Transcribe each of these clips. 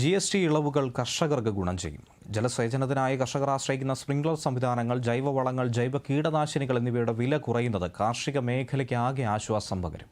G S T ഇളവുകൾ കർഷകർക്ക് ഗുണം ചെയ്യും. ജലസേചനത്തിനായി കർഷകർ ആശ്രയിക്കുന്ന സ്പ്രിംഗ്ലർ സംവിധാനങ്ങൾ ജൈവവളങ്ങൾ ജൈവ കീടനാശിനികൾ എന്നിവയുടെ വില കുറയുന്നത് കാർഷിക മേഖലയ്ക്ക് ആകെ ആശ്വാസം പകരും.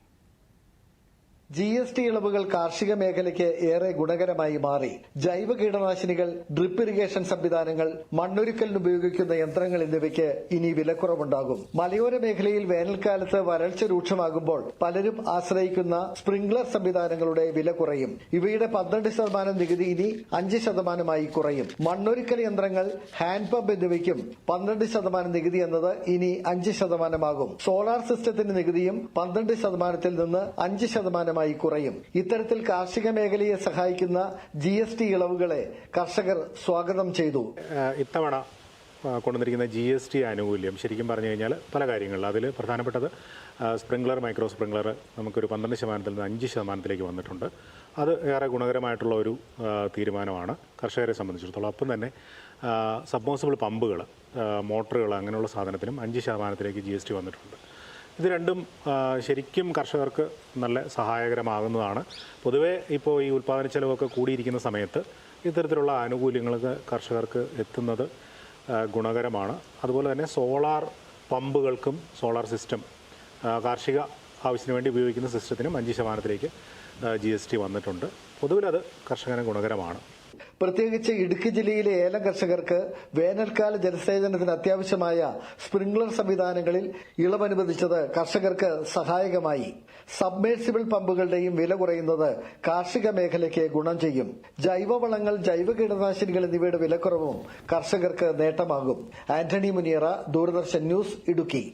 ജി എസ് ടി ഇളവുകൾ കാർഷിക മേഖലയ്ക്ക് ഏറെ ഗുണകരമായി മാറി. ജൈവ കീടനാശിനികൾ ഡ്രിപ്പ് ഇറിഗേഷൻ സംവിധാനങ്ങൾ മണ്ണൊരുക്കലിന് ഉപയോഗിക്കുന്ന യന്ത്രങ്ങൾ എന്നിവയ്ക്ക് ഇനി വിലക്കുറവുണ്ടാകും. മലയോര മേഖലയിൽ വേനൽക്കാലത്ത് വരൾച്ച രൂക്ഷമാകുമ്പോൾ പലരും ആശ്രയിക്കുന്ന സ്പ്രിംഗ്ലർ സംവിധാനങ്ങളുടെ വില കുറയും. ഇവയുടെ പന്ത്രണ്ട് ശതമാനം നികുതി ഇനി അഞ്ച് ശതമാനമായി കുറയും. മണ്ണൊരുക്കൽ യന്ത്രങ്ങൾ ഹാൻഡ് പമ്പ് എന്നിവയ്ക്കും പന്ത്രണ്ട് ശതമാനം നികുതി എന്നത് ഇനി അഞ്ച് ശതമാനമാകും. സോളാർ സിസ്റ്റത്തിന്റെ നികുതിയും പന്ത്രണ്ട് ശതമാനത്തിൽ നിന്ന് അഞ്ച് ശതമാനമായി കുറയും. ഇത്തരത്തിൽ കാർഷിക മേഖലയെ സഹായിക്കുന്ന ജി എസ് ടി ഇളവുകളെ കർഷകർ സ്വാഗതം ചെയ്തു. ഇത്തവണ കൊണ്ടുവന്നിരിക്കുന്ന ജി എസ് ടി ആനുകൂല്യം ശരിക്കും പറഞ്ഞു കഴിഞ്ഞാൽ പല കാര്യങ്ങളിൽ. അതിൽ പ്രധാനപ്പെട്ടത് സ്പ്രിംഗ്ലർ മൈക്രോ സ്പ്രിംഗ്ലർ നമുക്കൊരു പന്ത്രണ്ട് ശതമാനത്തിൽ നിന്ന് അഞ്ച് ശതമാനത്തിലേക്ക് വന്നിട്ടുണ്ട്. അത് ഏറെ ഗുണകരമായിട്ടുള്ള ഒരു തീരുമാനമാണ് കർഷകരെ സംബന്ധിച്ചിടത്തോളം. അപ്പം തന്നെ സബ്മോസിബിൾ പമ്പുകൾ മോട്ടറുകൾ അങ്ങനെയുള്ള സാധനത്തിനും അഞ്ച് ശതമാനത്തിലേക്ക് ജി എസ് ടി വന്നിട്ടുണ്ട്. ഇത് രണ്ടും ശരിക്കും കർഷകർക്ക് നല്ല സഹായകരമാകുന്നതാണ്. പൊതുവേ ഇപ്പോൾ ഈ ഉൽപ്പാദന ചെലവൊക്കെ കൂടിയിരിക്കുന്ന സമയത്ത് ഇത്തരത്തിലുള്ള ആനുകൂല്യങ്ങൾ കർഷകർക്ക് എത്തുന്നത് ഗുണകരമാണ്. അതുപോലെ തന്നെ സോളാർ പമ്പുകൾക്കും സോളാർ സിസ്റ്റം കാർഷിക ആവശ്യത്തിന് വേണ്ടി ഉപയോഗിക്കുന്ന സിസ്റ്റത്തിനും അഞ്ച് ശതമാനത്തിലേക്ക് ജി എസ് ടി വന്നിട്ടുണ്ട്. പൊതുവിൽ അത് കർഷകന് ഗുണകരമാണ്. പ്രത്യേകിച്ച് ഇടുക്കി ജില്ലയിലെ ഏലം കർഷകർക്ക് വേനൽക്കാല ജലസേചനത്തിന് അത്യാവശ്യമായ സ്പ്രിംഗ്ലർ സംവിധാനങ്ങളിൽ ഇളവനുവദിച്ചത് കർഷകർക്ക് സഹായകമായി. സബ്മേഴ്സിബിൾ പമ്പുകളുടെയും വില കുറയുന്നത് കാർഷിക മേഖലയ്ക്ക് ഗുണം ചെയ്യും. ജൈവവളങ്ങൾ ജൈവ കീടനാശിനികൾ എന്നിവയുടെ വിലക്കുറവും കർഷകർക്ക് നേട്ടമാകും. Antony Muniyara Doordarshan news Idukki.